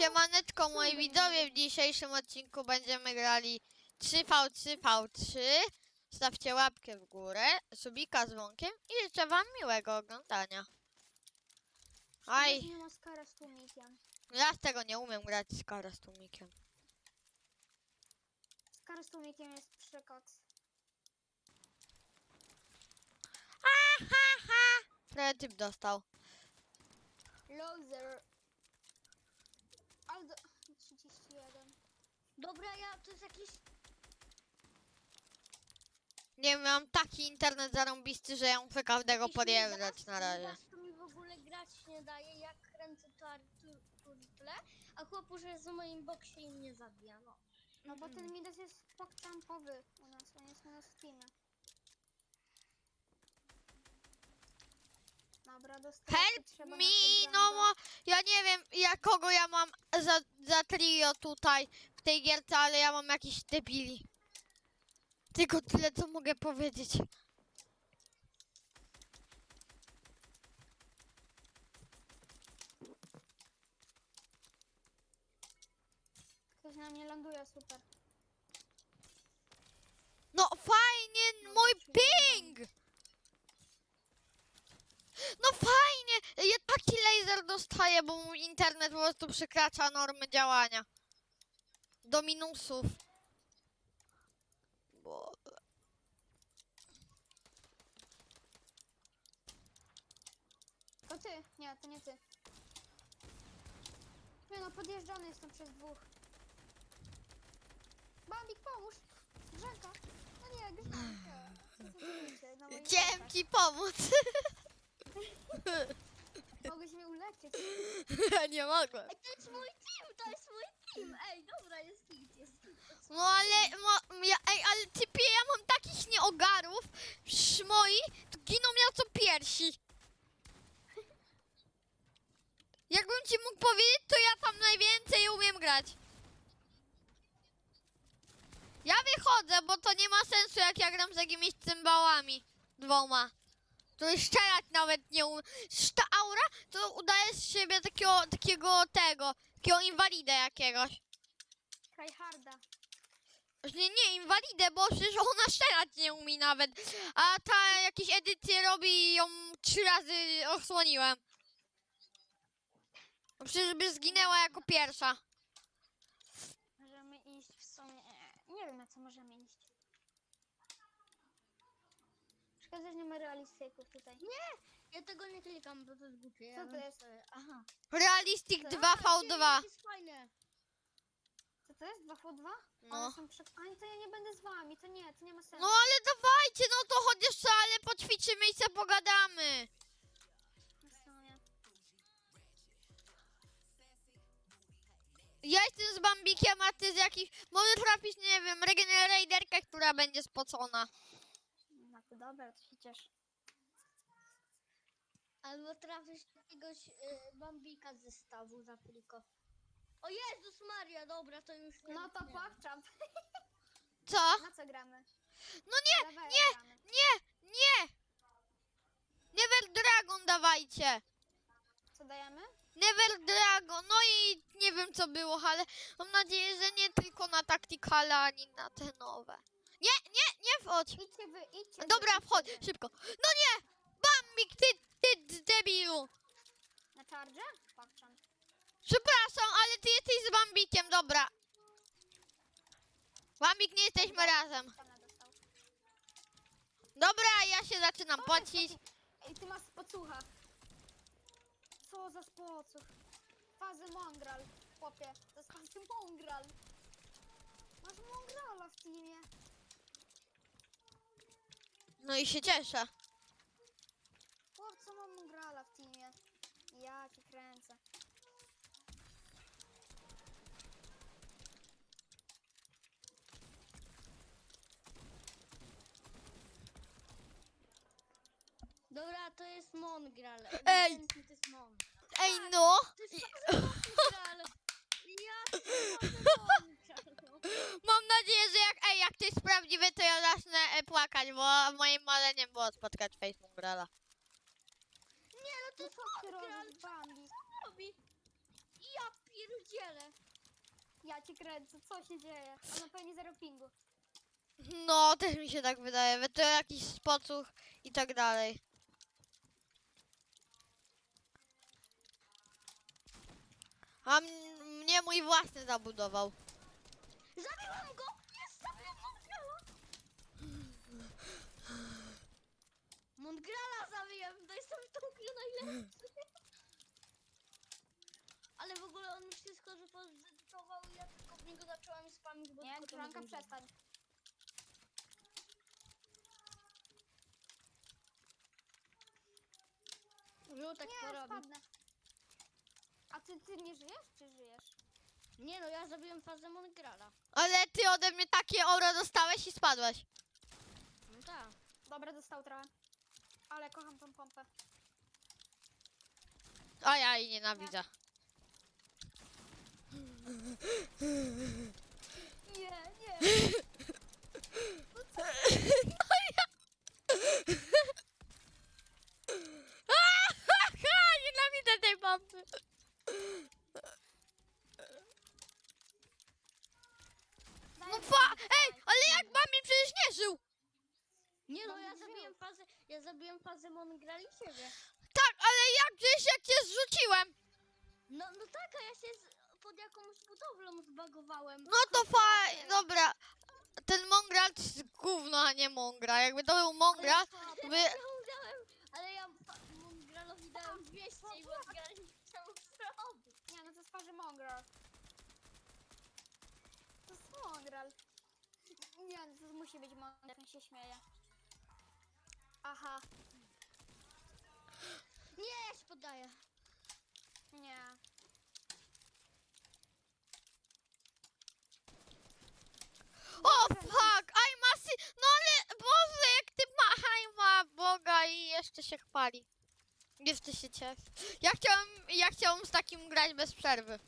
Siemaneczko moi widzowie, w dzisiejszym odcinku będziemy grali 3v3v3. Stawcie łapkę w górę, subika z dzwonkiem i życzę wam miłego oglądania. Aj, z tłumikiem. ja z tego nie umiem grać z kara z tłumikiem. Skara z tłumikiem jest przekoks. Trochę typ dostał. Loser. Ale do... 31. Dobra, ja to jest jakiś. Nie mam taki internet zarąbisty, że ja muszę każdego jakiś podjeżdżać na razie. to mi w ogóle grać nie daje, jak kręcę turtle, a chłopu, że jest w moim boksie i mnie zabija, no. No bo ten Midas jest pokczampowy u nas, on jest u nas w teamie. Dobra, dostałem. Help me, no mo, ja nie wiem, ja kogo ja mam za, za trio tutaj w tej gierce, ale ja mam jakiś debili. Tylko tyle, co mogę powiedzieć. Ktoś na mnie ląduje, super. No fajnie, mój ping! No fajnie, ja taki laser dostaję, bo mój internet po prostu przekracza normy działania. Do minusów. Bo... To ty? Nie, to nie ty. Nie no, podjeżdżany jestem przez dwóch. Bambik, pomóż! Grzanka! No nie! Co robicie na moich Chciałem ci pomóc. Mogłeś mnie uleczyć. nie mogłem. Ej, to jest mój team, to jest mój team! Ej, dobra, jest git, jest git. No ale, mo, ja, ej, ale typie, ja mam takich nieogarów, psz, moi, to giną ja co piersi. Jakbym ci mógł powiedzieć, to ja tam najwięcej umiem grać. Ja wychodzę, bo to nie ma sensu, jak ja gram z jakimiś cymbałami. Dwoma. To jest strzelać nawet nie umiem. Ta aura, to udaje z siebie takiego, takiego tego, takiego inwalidę jakiegoś. Tryharda. Nie, nie, inwalidę, bo przecież ona strzelać nie umie nawet. A ta jakieś edycje robi i ją trzy razy osłoniłem. Przecież by zginęła jako pierwsza. Możemy iść w sumie. Nie wiem na co możemy iść. Szkoda, że nie ma realistyków tutaj. Ja tego nie klikam, bo to jest głupie. Co to jest? sobie- Aha. Realistic Co? 2v2. To jest fajne. Co to jest? 2v2? No. One są przed... Ani to ja nie będę z wami, to nie, to nie ma sensu. No ale dawajcie, no to chociaż ale poćwiczymy i se pogadamy. Ja jestem z Bambikiem, a ty z jakich... Może trafisz, nie wiem, regenerajderkę, która będzie spocona. Dobra, to się cieszę. Albo trafisz jakiegoś y, bambika z zestawu za tylko. O Jezus Maria, dobra, to już. No to nie. Co? Na co gramy? No nie, lewe nie, gramy. nie, nie! Never Dragon dawajcie! Co dajemy? Never Dragon, no i nie wiem co było, ale mam nadzieję, że nie tylko na taktykale, ani na te nowe. Wchodź! Idźcie wy, idźcie Dobra, wchodź, szybko. No nie! Bambik, ty, ty debilu! Na charge? Pokczam. Przepraszam, ale ty jesteś z Bambikiem, dobra. Bambik, nie jesteśmy razem. Dostał. Dobra, ja się zaczynam płacić. Ej, ty masz spocucha. Co za spocuch? Fazy mongral, chłopie. To jest fazy mongral. Masz mongrala w teamie. No i się cieszę. Chłopco, mam mongrala w teamie. Ja ci kręcę. Dobra, to jest Mongral. Ej! To jest Mon. Ej no! To jest Mongral! Ja Mongral. Mam nadzieję, że jak, ej, jak to jest prawdziwe, to ja zacznę e, płakać, bo moim maleniem było spotkać Face Mongrela. Nie, no to Co ty robisz, Bambi? Co robi? Ja pierdzielę. Ja cię kręcę, co się dzieje? On ma pewnie zero pingu. No, też mi się tak wydaje. Wy to jakiś spocuch i tak dalej. A m- mnie mój własny zabudował. Zabiłam go! Jest, zabiłam Mongrala! Mongrala zabiłem, to jestem w tą grę najlepszy. Ale w ogóle on mi wszystko, że pozytował i ja tylko w niego zaczęłam spamić, bo Nie, tylko to Kranka, mogłem przestań. tak Nie, porobił. spadnę. A ty, ty nie żyjesz, czy żyjesz? Nie no, ja zabiłem fazę Mongrala. Ale ty ode mnie takie oro dostałeś i spadłeś. No tak. Dobra, dostał trochę. Ale kocham tą pompę. A ja jej nienawidzę. Nie, nie. Nienawidzę tej pompy. No fa... Ej, ale jak mamie przecież nie żył. Nie no, No ja żył. zabiłem fazę, ja zabiłem fazę Mongrali siebie. Tak, ale jak przecież jak cię zrzuciłem. No, no tak, a ja się z, pod jakąś budowlą zbagowałem. No to fajnie, dobra. Ten mongral to jest gówno, a nie mongra. Jakby to był mongral, to by... Ja udziałem, ale ja Mongralowi dałem 200 i Mongral nie chciał zrobić. Nie, no to jest twarzy Mongral. To jest Mongral. Nie, no to musi być Mongral, on się śmieje. Aha, Nie, ja się poddaję. nie. O, fuck, aj masy... No ale, Boże, jak ty machaj ma Boga i jeszcze się chwali. Jeszcze się cieszy. Ja chciałem, ja chciałem z takim grać bez przerwy.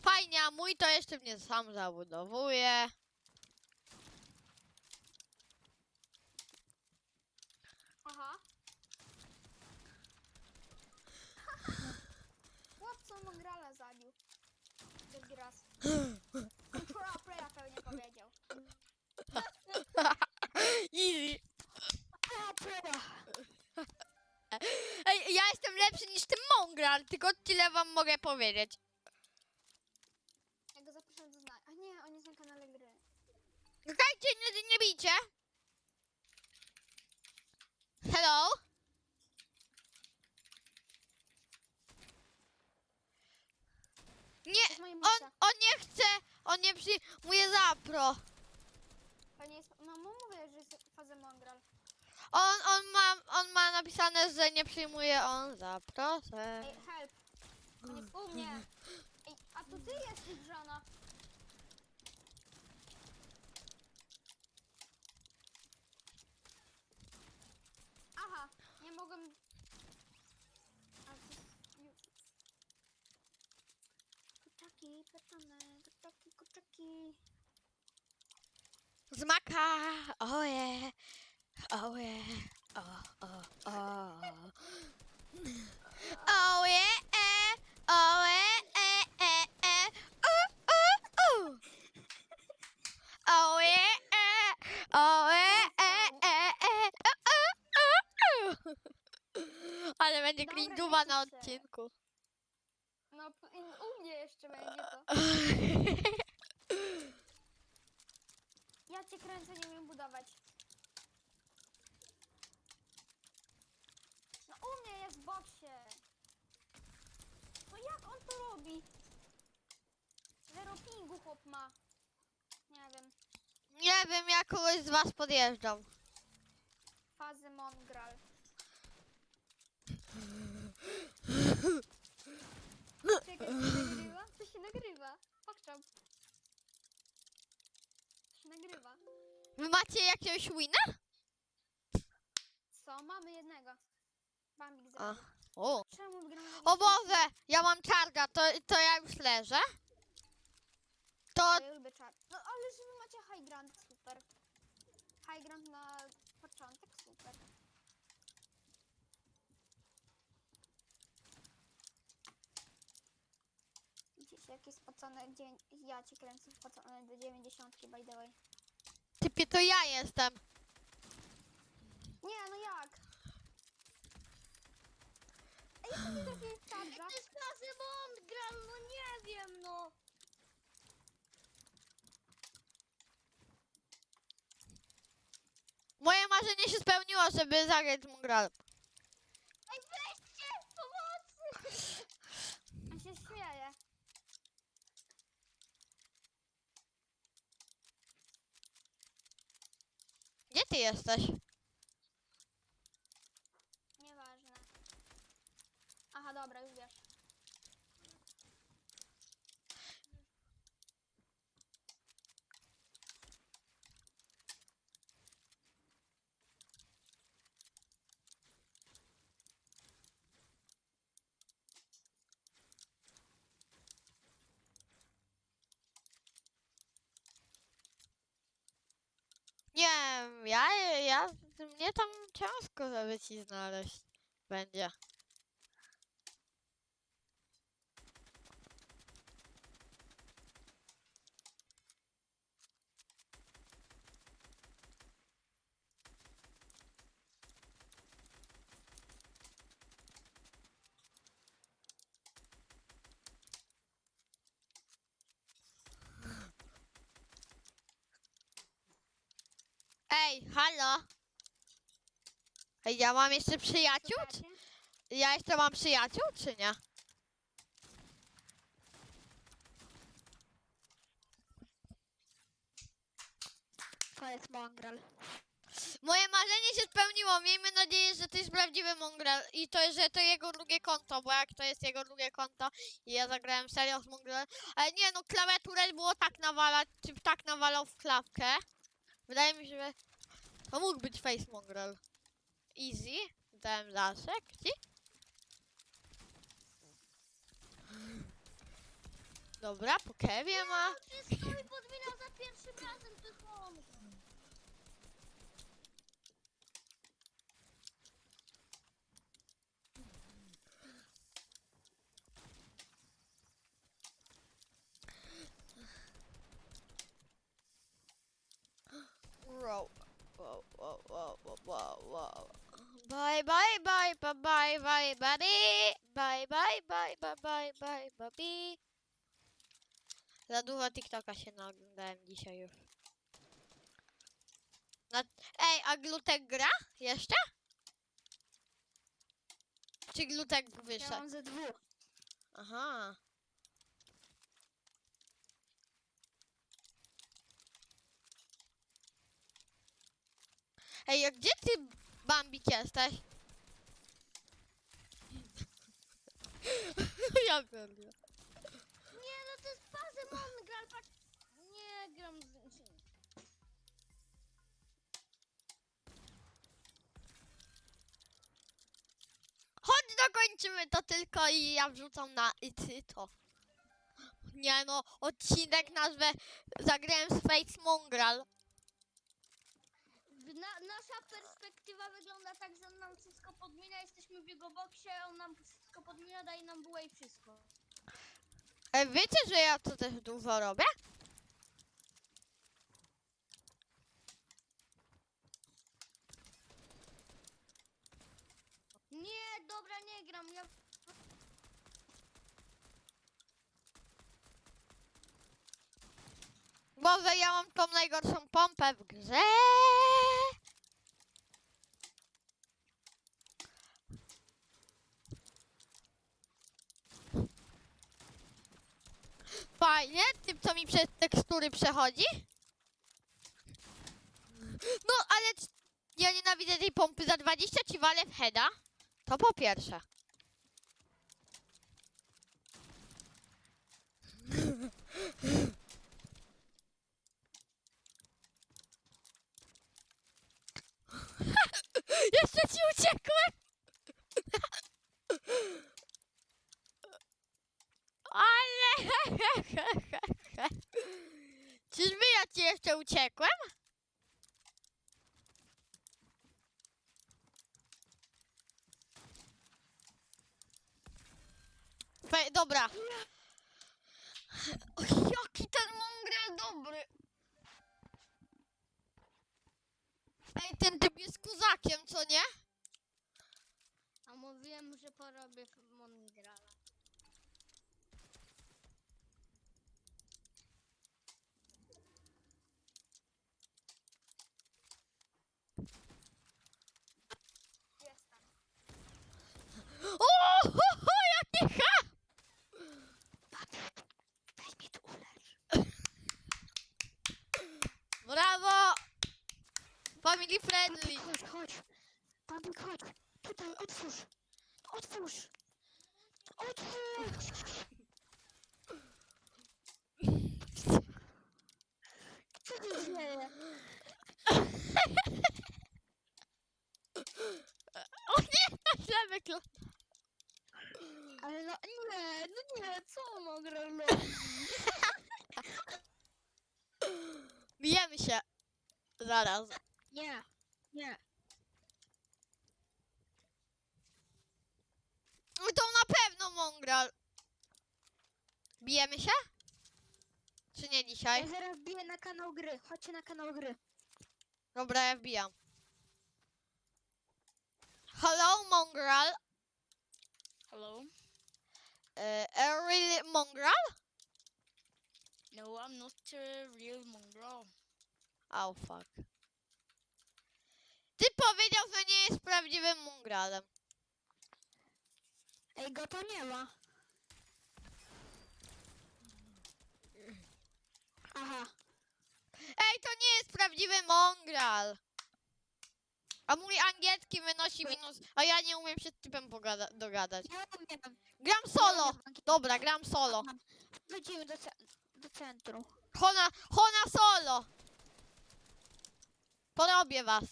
Fajnie, a mój to jeszcze mnie sam zabudowuje. Aha. Chłopco Mongrala zabił. Drugi raz. Pro player pewnie powiedział. Easy. Ej, ja jestem lepszy niż ten Mongral, tylko tyle wam mogę powiedzieć. Ja go zapraszam do znania. A nie, on jest na kanale gry. Czekajcie, nie, nie bijcie. Hello? Nie, on, on nie chce, on nie przyjmuje zapro. Nie jest... No mu mówię, że jest fazę Mongral. On, on ma, on ma napisane, że nie przyjmuje on zaproszeń. Ej, help. On jest u mnie. Ej, a to ty jesteś żona. Aha, nie mogłem... A to jest- ju- Kurczaki, kurczaki, kurczaki. Zmaka, oje, oje, o, o, o. Oje, e, oje, e, e, e, u, u, u. Oje, e, oje, e, e, e, u, u, u, u. Ale będzie Dobra, cringe'uwa na odcinku. No, p- u mnie jeszcze będzie to. Cię kręcę, nie umiem budować. No u mnie jest w boksie. No jak on to robi? Zero pingu chłop ma. Nie wiem. Nie wiem, ja kogoś z was podjeżdżam. Fazy Mongral. Czekaj, to się nagrywa? To się nagrywa. Pokczam. Nagrywa. Wy macie jakiegoś wina? Co? Mamy jednego. Bambik A. zrobił. O. Czemu O Boże, ja mam czarga, to, to ja już leżę. To ja lubię czar. No ale że wy macie high ground, super. High ground na początek, super. Jaki spocony dzień. Ja ci kręcę spocony do 90 by the way. Typie, to ja jestem. Nie, no jak? Ej, jak mi trafiłeś w Ej, tarcza? to jest Fazymon gram, no nie wiem, no. Moje marzenie się spełniło, żeby zagrać Mongral. Ej, weźcie, pomocy! On się śmieje. Gdzie ty jesteś? Nieważne. Aha, dobra, już wiesz. Nie ja, ja, mnie tam ciężko, żeby ci znaleźć będzie. Ej, halo! Ja mam jeszcze przyjaciół? Czy, ja jeszcze mam przyjaciół, czy nie? To jest Mongral. Moje marzenie się spełniło. Miejmy nadzieję, że to jest prawdziwy Mongrel i to, że to jego drugie konto, bo jak to jest jego drugie konto i ja zagrałem serio z Mongrel. Ale nie no, klawiaturę było tak nawalać, czy tak nawalał w klawkę. Wydaje mi się, że to mógł być Face Mongrel. Easy. Dałem zaszek. Ci? Dobra, po kewie ma. Wszystko mi podmieniał za pierwszym razem, jest Bye, bye, bye, bye, bye, bye, buddy. Bye, bye, bye, bye, bye, bye, baby. Za dużo TikToka się naoglądałem dzisiaj już. Na... Ej, a Glutek gra jeszcze? Czy Glutek Ja wyszedł? mam ze dwóch. Aha. Ej, a gdzie ty, Bambik, jesteś? ja pierdolę. Nie, no to jest Fazymon gram, patrz. Nie, gram z... Chodź, dokończymy to tylko i ja wrzucam na i ty to. Nie no, odcinek nazwę zagrałem z Face Mongral. Na, nasza perspektywa wygląda tak, że on nam wszystko podmienia, jesteśmy w jego boksie, on nam wszystko podmienia, daje nam bułę i wszystko. Ej, wiecie, że ja to też dużo robię? Nie, dobra, nie gram, ja... Boże, ja mam tą najgorszą pompę w grze. Fajnie, tym co mi przez tekstury przechodzi. No, ale ja nienawidzę tej pompy. Za 20 ci walę w heada. To po pierwsze. Jeszcze ci uciekłem! Ale... Czyżby ja ci jeszcze uciekłem? Fe, dobra. O, jaki ten mongrel dobry! Ej, ten typ jest kozakiem, co nie? Mówiłem, że porobię mongrala. Jestem. O, ho, ha! Mnie tu ulecz. Brawo! Family friendly. Chodź, chodź. Chodź. Tutaj, otwórz. Otwórz. Otwórz. Co się dzieje? O nie, na źle. Ale no nie, no nie, co mogę robić? Bijemy się. Zaraz. Nie, nie. No to na Bijemy się? Czy nie dzisiaj? Ja zaraz biję na kanał gry. Chodźcie na kanał gry. Dobra, ja wbijam. Hello, mongrel. Hello? Uh, a really mongrel? No, I'm not a real mongrel. Oh, fuck. Ty powiedział, że nie jest prawdziwym mongrelem. Ej, go to nie ma. Aha. Ej, to nie jest prawdziwy mongrel. A mój angielski wynosi minus... A ja nie umiem się z typem pogada- dogadać. Ja umiem. Gram solo. Dobra, gram solo. Wejdziemy do, ce do centrum. Hona, Hona solo. Porobię was.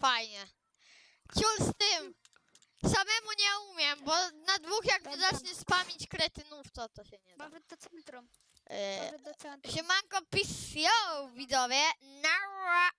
Fajnie. Ciul z tym. Samemu nie umiem, bo na dwóch jak zacznę spamić kretynów, to to się nie da. Mamy do centrum. E, Mamy do centrum. siemanko, peace, yo, widzowie. Nara.